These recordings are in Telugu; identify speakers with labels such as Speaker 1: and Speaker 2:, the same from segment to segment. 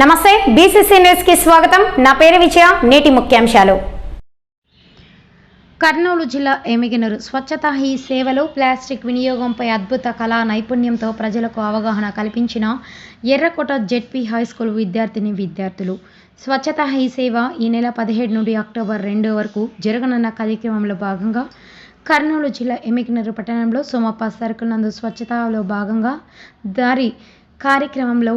Speaker 1: నమస్తే బీసీసీ న్యూస్కి స్వాగతం. నా పేరు విజయ నేటి ముఖ్యాంశాలు. కర్నూలు జిల్లా ఎమిగినరు స్వచ్ఛత హీ సేవలు ప్లాస్టిక్ వినియోగంపై అద్భుత కళా నైపుణ్యంతో ప్రజలకు అవగాహన కల్పించిన ఎర్రకోట జెడ్పీ హై స్కూల్ విద్యార్థిని విద్యార్థులు. స్వచ్ఛత హీ సేవ ఈ నెల పదిహేడు నుండి అక్టోబర్ రెండు వరకు జరగనున్న కార్యక్రమంలో భాగంగా కర్నూలు జిల్లా ఎమిగినరు పట్టణంలో సోమప్ప సరుకునందు నందు స్వచ్ఛతలో భాగంగా దారి కార్యక్రమంలో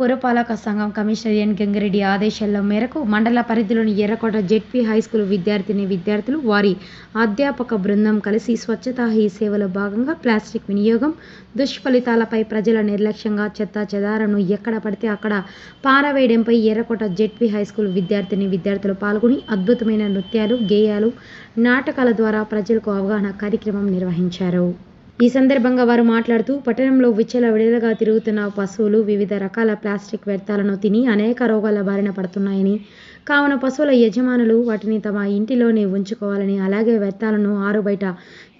Speaker 1: పురపాలక సంఘం కమిషనర్ ఎన్ గంగిరెడ్డి ఆదేశాల మేరకు మండల పరిధిలోని ఎర్రకోట జెడ్పీ హై స్కూల్ విద్యార్థిని విద్యార్థులు వారి అధ్యాపక బృందం కలిసి స్వచ్ఛతా హీ సేవలో భాగంగా ప్లాస్టిక్ వినియోగం దుష్ఫలితాలపై ప్రజల నిర్లక్ష్యంగా చెత్త చెదారను ఎక్కడ పడితే అక్కడ పారవేయడంపై ఎర్రకోట జెడ్పీ హై స్కూల్ విద్యార్థిని విద్యార్థులు పాల్గొని అద్భుతమైన నృత్యాలు గేయాలు నాటకాల ద్వారా ప్రజలకు అవగాహన కార్యక్రమం నిర్వహించారు. ఈ సందర్భంగా వారు మాట్లాడుతూ పట్టణంలో విచ్చల విడదగా తిరుగుతున్న పశువులు వివిధ రకాల ప్లాస్టిక్ వ్యర్థాలను తిని అనేక రోగాల బారిన పడుతున్నాయని కావున పశువుల యజమానులు వాటిని తమ ఇంటిలోనే ఉంచుకోవాలని అలాగే వ్యర్థాలను ఆరుబయట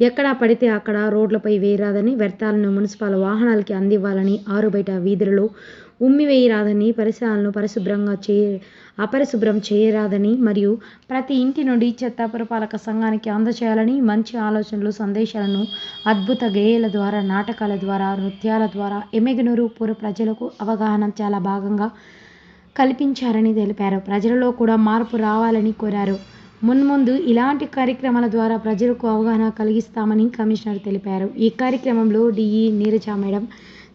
Speaker 1: ఎక్కడ పడితే అక్కడ రోడ్లపై వేయరాదని వ్యర్థాలను మున్సిపల్ వాహనాలకి అందివ్వాలని ఆరుబయట వీధులలో ఉమ్మివేయరాదని పరిసరాలను పరిశుభ్రంగా చేయ అపరిశుభ్రం చేయరాదని మరియు ప్రతి ఇంటి నుండి చెత్త పురపాలక సంఘానికి అందచేయాలని మంచి ఆలోచనలు సందేశాలను అద్భుత గేయాల ద్వారా నాటకాల ద్వారా నృత్యాల ద్వారా ఎమెగనూరు పుర ప్రజలకు అవగాహన చాలా భాగంగా కల్పించారని తెలిపారు. ప్రజలలో కూడా మార్పు రావాలని కోరారు. మున్ముందు ఇలాంటి కార్యక్రమాల ద్వారా ప్రజలకు అవగాహన కలిగిస్తామని కమిషనర్ తెలిపారు. ఈ కార్యక్రమంలో DE Neeraja madam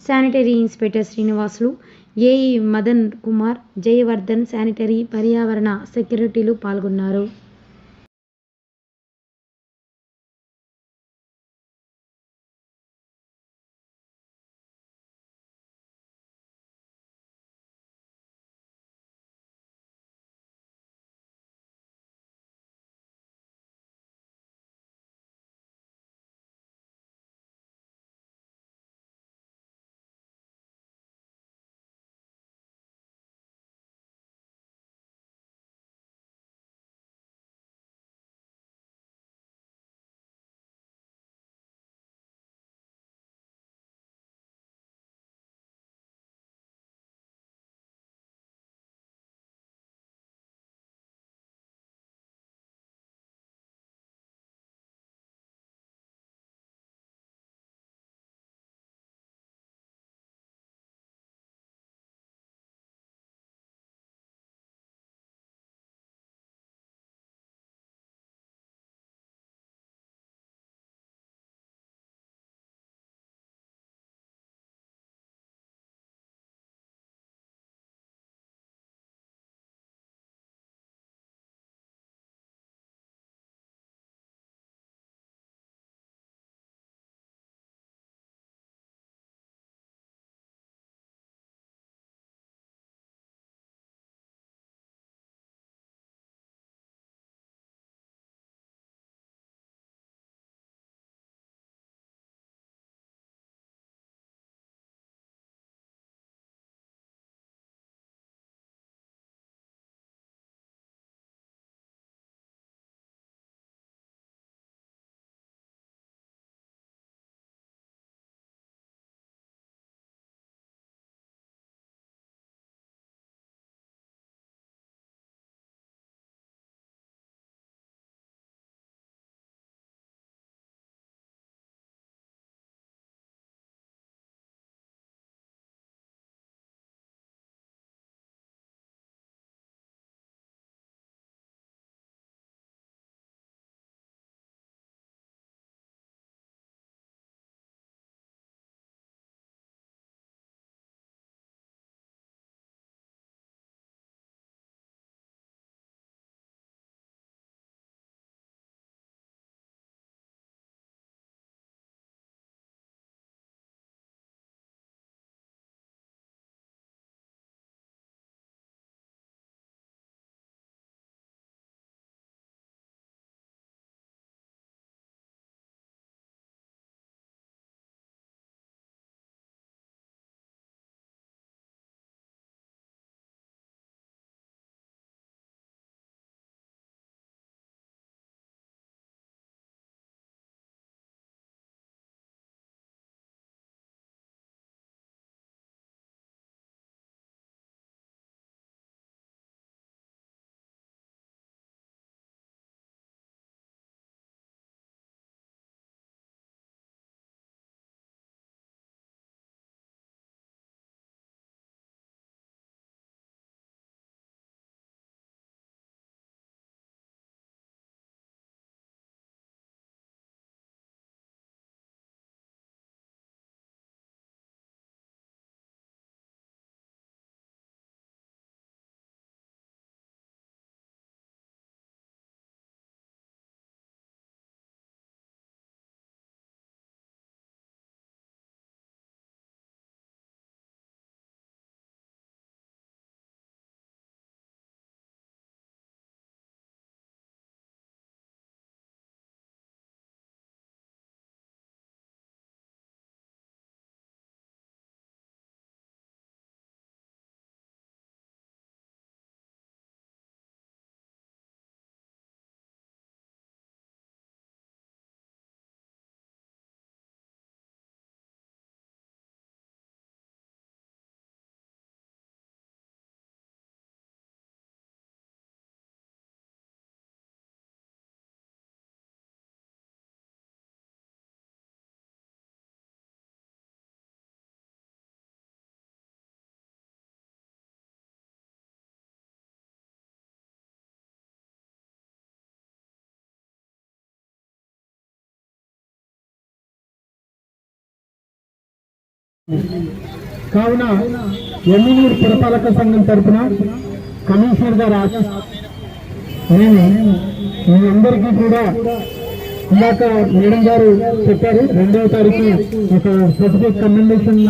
Speaker 1: sanitary inspector Srinivasulu AE Madan Kumar Jayavardhan sanitary పర్యావరణ సెక్యూరిటీలు పాల్గొన్నారు.
Speaker 2: కావున ఎమ్మినూరు పురపాలక సంఘం తరపున కమిషనర్ గారు ఆశ- నేను మీ అందరికీ కూడా ఇందాక మేడం గారు చెప్పారు రెండవ తారీఖు ఒక స్పెసిఫిక్ కమెండేషన్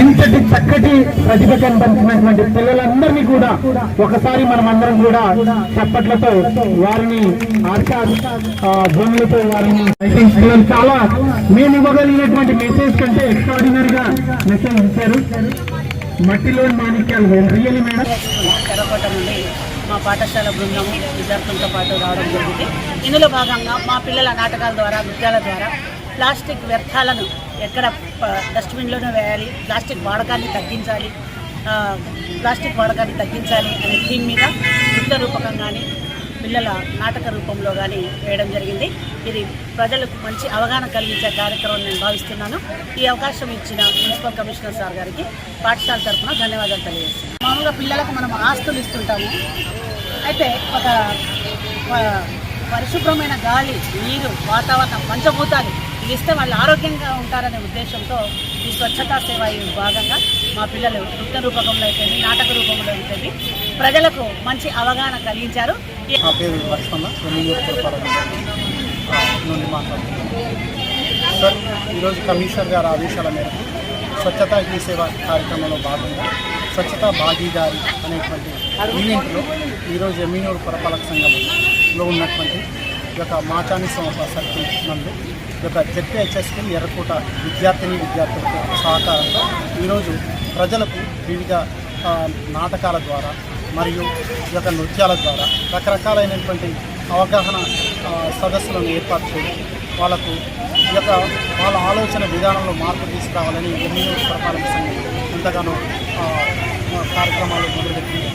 Speaker 2: ఇంతటి చక్కటి ప్రతిభ కనపరిచినటువంటి పిల్లలందరినీ కూడా ఒకసారి మనం అందరం కూడా చప్పట్లతో వారిని ఆశా భూములతో వారిని చాలా మేము ఇవ్వగలిగినటువంటి మెసేజ్ కంటే ఎక్స్ట్రాడినరీగా మెసేజ్ ఇచ్చారు. మట్టిలోని మాణిక్యాలు రియల్లీ మేడం?
Speaker 3: నుండి మా పాఠశాల బృందము విద్యార్థులతో పాటు రావడం జరిగింది. ఇందులో భాగంగా మా పిల్లల నాటకాల ద్వారా నృత్యాల ద్వారా ప్లాస్టిక్ వ్యర్థాలను ఎక్కడ డస్ట్బిన్లోనే వేయాలి ప్లాస్టిక్ వాడకాన్ని తగ్గించాలి ప్లాస్టిక్ వాడకాన్ని తగ్గించాలి అనే థీమ్ మీద నృత్య రూపకంగాని పిల్లల నాటక రూపంలో కానీ వేయడం జరిగింది. ఇది ప్రజలకు మంచి అవగాహన కలిగించే కార్యక్రమం నేను భావిస్తున్నాను. ఈ అవకాశం ఇచ్చిన మున్సిపల్ కమిషనర్ సార్ గారికి పాఠశాల తరఫున ధన్యవాదాలు తెలియజేస్తున్నాను. మామూలుగా పిల్లలకు మనం ఆస్తులు ఇస్తుంటాము. అయితే ఒక పరిశుభ్రమైన గాలి నీరు వాతావరణం పంచభూతాలు ఇవి ఇస్తే వాళ్ళు ఆరోగ్యంగా ఉంటారనే ఉద్దేశంతో ఈ స్వచ్ఛతా సేవ ఈ భాగంగా మా పిల్లలు నృత్య రూపకంలో అయితేమి నాటక రూపంలో అయితేమి ప్రజలకు మంచి అవగాహన కలిగించారు.
Speaker 4: నుండి సార్ ఈరోజు కమిషనర్ గారి ఆదేశాల మేరకు స్వచ్ఛతా హీ సేవ కార్యక్రమంలో భాగంగా స్వచ్ఛతా భాగీదారి అనేటువంటి ఈవెంట్లో ఈరోజు ఎమ్మినూరు పురపాలక సంఘంలో ఉన్నటువంటి ఈ యొక్క మాచాని సంస్థ సర్కిల్ నందు ఈ యొక్క జెడ్పీహెచ్ఎస్కి ఎర్రకోట విద్యార్థిని విద్యార్థులతో సహకారంతో ఈరోజు ప్రజలకు వివిధ నాటకాల ద్వారా మరియు ఈ యొక్క నృత్యాల ద్వారా రకరకాలైనటువంటి అవగాహన సదస్సులను ఏర్పాటు చేసి వాళ్ళకు ఈ యొక్క వాళ్ళ ఆలోచన విధానంలో మార్పు తీసుకురావాలని ఎన్నో పురపాలక సంఘం ఎంతగానో కార్యక్రమాలు మొదలుపెట్టింది.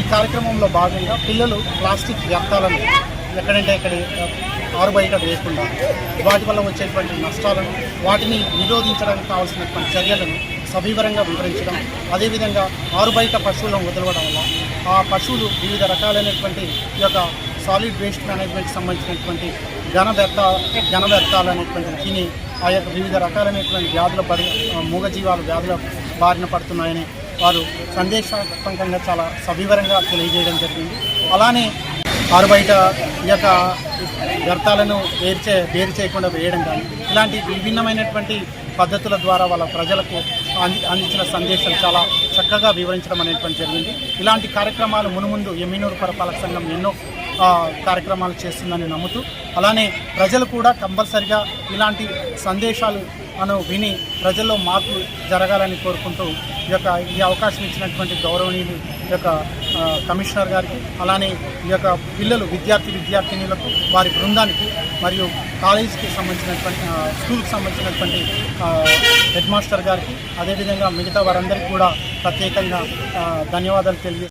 Speaker 4: ఈ కార్యక్రమంలో భాగంగా పిల్లలు ప్లాస్టిక్ వ్యర్థాలను ఎక్కడంటే అక్కడ ఆరు బయట వేయకుండా వాటి వల్ల వచ్చేటువంటి నష్టాలను వాటిని నిరోధించడానికి కావాల్సినటువంటి చర్యలను సవివరంగా వివరించడం అదేవిధంగా ఆరు బయట పశువులను వదలవడం వల్ల ఆ పశువులు వివిధ రకాలైనటువంటి ఈ యొక్క సాలిడ్ వేస్ట్ మేనేజ్మెంట్కి సంబంధించినటువంటి ఘన వ్యర్థ ఘన వ్యర్థాలు అనేటువంటి తిని ఆ యొక్క వివిధ రకాలైనటువంటి వ్యాధుల పడి మూగజీవాలు వ్యాధుల బారిన పడుతున్నాయని వారు సందేశాత్మకంగా చాలా సవివరంగా తెలియజేయడం జరిగింది. అలానే ఆరు బయట ఈ యొక్క వ్యర్థాలను వేరు చే వేరు చేయకుండా వేయడం కానీ ఇలాంటి విభిన్నమైనటువంటి పద్ధతుల ద్వారా వాళ్ళ ప్రజలకు అంది అందించిన సందేశం చాలా చక్కగా వివరించడం అనేటువంటి జరిగింది. ఇలాంటి కార్యక్రమాలు మునుముందు ఎమ్మినూరు పురపాలక సంఘం ఎన్నో కార్యక్రమాలు చేస్తుందని నమ్ముతూ అలానే ప్రజలు కూడా కంపల్సరిగా ఇలాంటి సందేశాలు అను విని ప్రజల్లో మార్పు జరగాలని కోరుకుంటూ ఈ యొక్క ఈ అవకాశం ఇచ్చినటువంటి గౌరవనీయులు ఈ యొక్క కమిషనర్ గారికి అలానే ఈ యొక్క పిల్లలు విద్యార్థి విద్యార్థినులకు వారి బృందానికి మరియు కాలేజీకి సంబంధించినటువంటి స్కూల్కి సంబంధించినటువంటి హెడ్ మాస్టర్ గారికి అదేవిధంగా మిగతా వారందరికీ కూడా ప్రత్యేకంగా ధన్యవాదాలు తెలియజేస్తాను